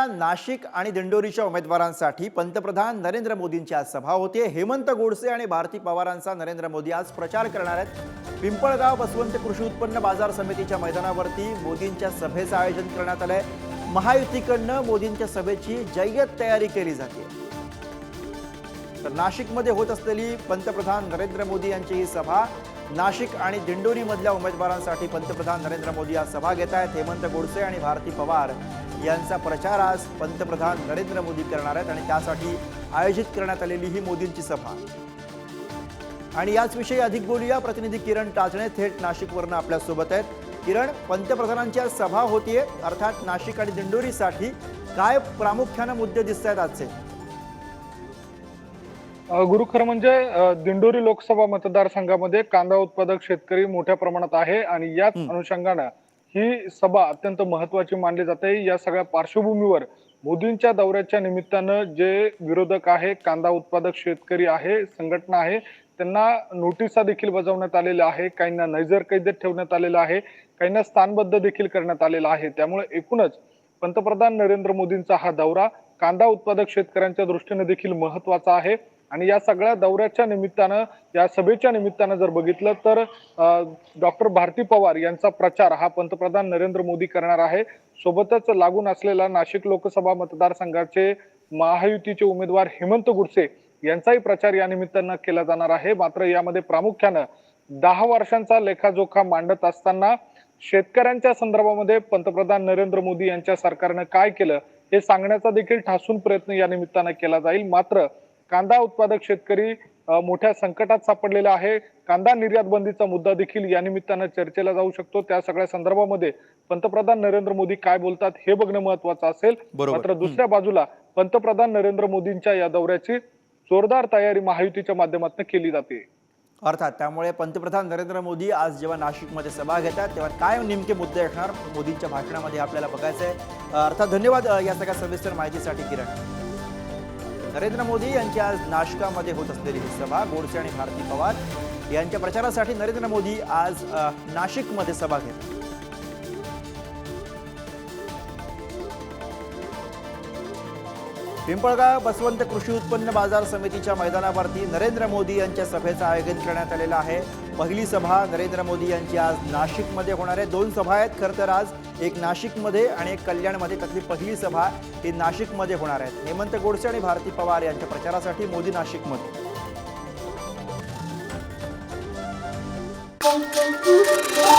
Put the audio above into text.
असलेल्या नाशिक आणि दिंडोरीच्या उमेदवारांसाठी पंतप्रधान नरेंद्र मोदींची आज सभा होते. हेमंत गोडसे आणि भारती पवारांचा नरेंद्र मोदी आज प्रचार करणार आहेत. पिंपळगाव बसवंत कृषी उत्पन्न बाजार समितीच्या मैदानावरती मोदींच्या सभेचं आयोजन करण्यात आलंय. महायुतीकडनं मोदींच्या सभेची जय्यत तयारी केली जाते. तर नाशिकमध्ये होत असलेली पंतप्रधान नरेंद्र मोदी यांची ही सभा नाशिक आणि दिंडोरीमधल्या उमेदवारांसाठी पंतप्रधान नरेंद्र मोदी आज सभा घेत आहेत. हेमंत गोडसे आणि भारती पवार यांचा प्रचार आज पंतप्रधान नरेंद्र मोदी करणार आहेत आणि त्यासाठी आयोजित करण्यात आलेली ही मोदींची सभा. आणि याचविषयी अधिक बोलूया. प्रतिनिधी किरण टाचणे थेट नाशिकवरनं आपल्यासोबत आहेत. किरण पंतप्रधानांची आज सभा होतीये. अर्थात नाशिक आणि दिंडोरीसाठी काय प्रामुख्यानं मुद्दे दिसत आहेत आजचे गुरु खरं म्हणजे दिंडोरी लोकसभा मतदारसंघामध्ये कांदा उत्पादक शेतकरी मोठ्या प्रमाणात आहे आणि याच. अनुषंगानं ही सभा अत्यंत महत्वाची मानली जाते. या सगळ्या पार्श्वभूमीवर मोदींच्या दौऱ्याच्या निमित्तानं जे विरोधक आहे कांदा उत्पादक शेतकरी आहे संघटना आहे त्यांना नोटिसा देखील बजावण्यात आलेल्या आहे. काहींना नैजर कैदेत ठेवण्यात आलेलं आहे. काहींना स्थानबद्ध देखील करण्यात आलेलं आहे. त्यामुळे एकूणच पंतप्रधान नरेंद्र मोदींचा हा दौरा कांदा उत्पादक शेतकऱ्यांच्या दृष्टीने देखील महत्त्वाचा आहे. आणि या सगळ्या दौऱ्याच्या निमित्तानं या सभेच्या निमित्तानं जर बघितलं तर डॉक्टर भारती पवार यांचा प्रचार हा पंतप्रधान नरेंद्र मोदी करणार आहे. सोबतच लागून असलेला नाशिक लोकसभा मतदारसंघाचे महायुतीचे उमेदवार हेमंत गुडसे यांचाही प्रचार या निमित्तानं केला जाणार आहे. मात्र यामध्ये प्रामुख्यानं दहा वर्षांचा लेखाजोखा मांडत असताना शेतकऱ्यांच्या संदर्भामध्ये पंतप्रधान नरेंद्र मोदी यांच्या सरकारनं काय केलं हे सांगण्याचा देखील ठासून प्रयत्न या निमित्तानं केला जाईल. मात्र कांदा उत्पादक शेतकरी मोठ्या संकटात सापडलेला आहे. कांदा निर्यात बंदीचा मुद्दा देखील या निमित्तानं चर्चेला जाऊ शकतो. त्या सगळ्या संदर्भामध्ये पंतप्रधान नरेंद्र मोदी काय बोलतात हे बघणं महत्वाचं असेल. मात्र दुसऱ्या बाजूला पंतप्रधान नरेंद्र मोदींच्या या दौऱ्याची जोरदार तयारी महायुतीच्या माध्यमातून केली जाते. अर्थात त्यामुळे पंतप्रधान नरेंद्र मोदी आज जेव्हा नाशिकमध्ये सभा घेतात तेव्हा काय नेमके मुद्दे असणार? मोदींच्या भाषणामध्ये आपल्याला बघायचं आहे अर्थात धन्यवाद या सगळ्या सविस्तर माहितीसाठी किरण. नरेंद्र मोदी यांची आज नाशिकामध्ये होत असलेली ही सभा गोडसे आणि भारती पवार यांच्या प्रचारासाठी नरेंद्र मोदी आज नाशिकमध्ये सभा घेतली. पिंपळगाव बसवंत कृषी उत्पन्न बाजार समितीच्या मैदानावरती नरेंद्र मोदी यांच्या सभेचं आयोजन करण्यात आलेलं आहे. पहिली सभा नरेंद्र मोदी यांची आज नाशिकमध्ये होणार आहे. दोन सभा आहेत खरं तर आज. एक नाशिकमध्ये आणि एक कल्याणमध्ये त्यातली पहिली सभा ही नाशिकमध्ये होणार आहेत हेमंत गोडसे आणि भारती पवार यांच्या प्रचारासाठी मोदी नाशिकमध्ये. Thank you.